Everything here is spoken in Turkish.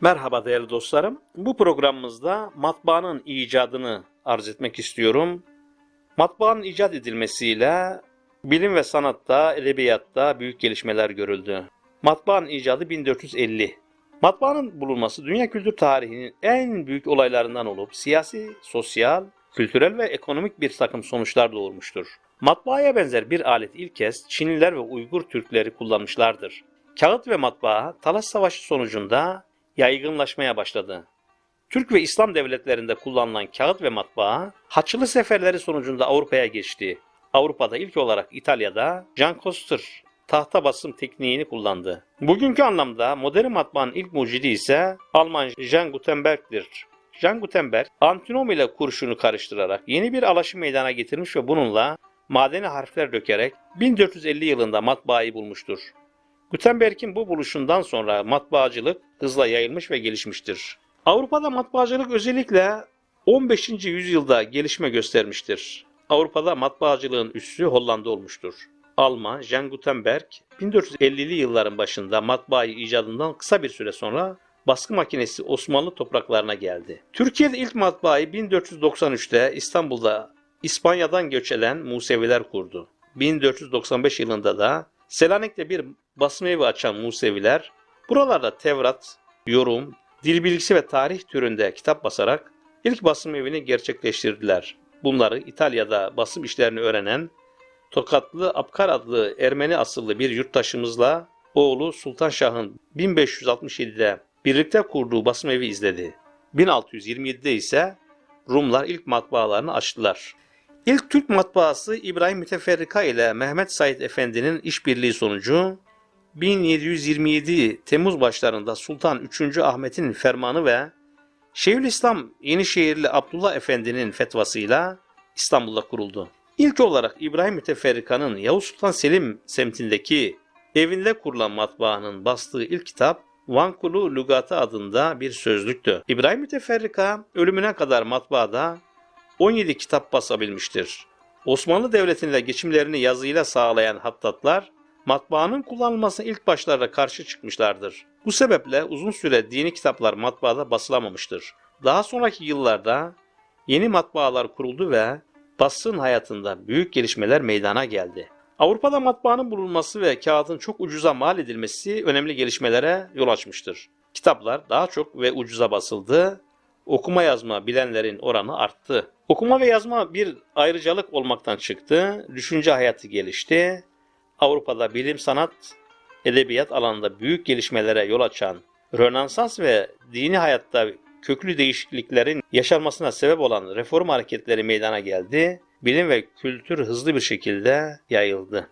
Merhaba değerli dostlarım. Bu programımızda matbaanın icadını arz etmek istiyorum. Matbaanın icat edilmesiyle bilim ve sanatta, edebiyatta büyük gelişmeler görüldü. Matbaanın icadı 1450. Matbaanın bulunması dünya kültür tarihinin en büyük olaylarından olup siyasi, sosyal, kültürel ve ekonomik bir takım sonuçlar doğurmuştur. Matbaaya benzer bir alet ilk kez Çinliler ve Uygur Türkleri kullanmışlardır. Kağıt ve matbaa Talas Savaşı sonucunda yaygınlaşmaya başladı. Türk ve İslam devletlerinde kullanılan kağıt ve matbaa Haçlı seferleri sonucunda Avrupa'ya geçti. Avrupa'da ilk olarak İtalya'da Jan Koster tahta basım tekniğini kullandı. Bugünkü anlamda modern matbaanın ilk mucidi ise Alman Jan Gutenberg'dir. Jan Gutenberg, antinom ile kurşunu karıştırarak yeni bir alaşım meydana getirmiş ve bununla madeni harfler dökerek 1450 yılında matbaayı bulmuştur. Gutenberg'in bu buluşundan sonra matbaacılık hızla yayılmış ve gelişmiştir. Avrupa'da matbaacılık özellikle 15. yüzyılda gelişme göstermiştir. Avrupa'da matbaacılığın üssü Hollanda olmuştur. Alman Jean Gutenberg 1450'li yılların başında matbaayı icadından kısa bir süre sonra baskı makinesi Osmanlı topraklarına geldi. Türkiye'de ilk matbaayı 1493'te İstanbul'da İspanya'dan göç eden Museviler kurdu. 1495 yılında da Selanik'te bir basım evi açan Museviler buralarda Tevrat, yorum, dil bilgisi ve tarih türünde kitap basarak ilk basım evini gerçekleştirdiler. Bunları İtalya'da basım işlerini öğrenen Tokatlı Apkar adlı Ermeni asıllı bir yurttaşımızla oğlu Sultan Şah'ın 1567'de birlikte kurduğu basım evi izledi. 1627'de ise Rumlar ilk matbaalarını açtılar. İlk Türk matbaası İbrahim Müteferrika ile Mehmet Said Efendi'nin işbirliği sonucu 1727 Temmuz başlarında Sultan 3. Ahmet'in fermanı ve Şeyhülislam Yenişehirli Abdullah Efendi'nin fetvasıyla İstanbul'da kuruldu. İlk olarak İbrahim Müteferrika'nın Yavuz Sultan Selim semtindeki evinde kurulan matbaanın bastığı ilk kitap Vankulu Lügatı adında bir sözlüktü. İbrahim Müteferrika ölümüne kadar matbaada 17 kitap basabilmiştir. Osmanlı Devleti'nde geçimlerini yazıyla sağlayan hattatlar matbaanın kullanılmasına ilk başlarda karşı çıkmışlardır. Bu sebeple uzun süre dini kitaplar matbaada basılamamıştır. Daha sonraki yıllarda yeni matbaalar kuruldu ve basın hayatında büyük gelişmeler meydana geldi. Avrupa'da matbaanın bulunması ve kağıdın çok ucuza mal edilmesi önemli gelişmelere yol açmıştır. Kitaplar daha çok ve ucuza basıldı. Okuma yazma bilenlerin oranı arttı. Okuma ve yazma bir ayrıcalık olmaktan çıktı. Düşünce hayatı gelişti. Avrupa'da bilim, sanat, edebiyat alanında büyük gelişmelere yol açan Rönesans ve dini hayatta köklü değişikliklerin yaşanmasına sebep olan reform hareketleri meydana geldi. Bilim ve kültür hızlı bir şekilde yayıldı.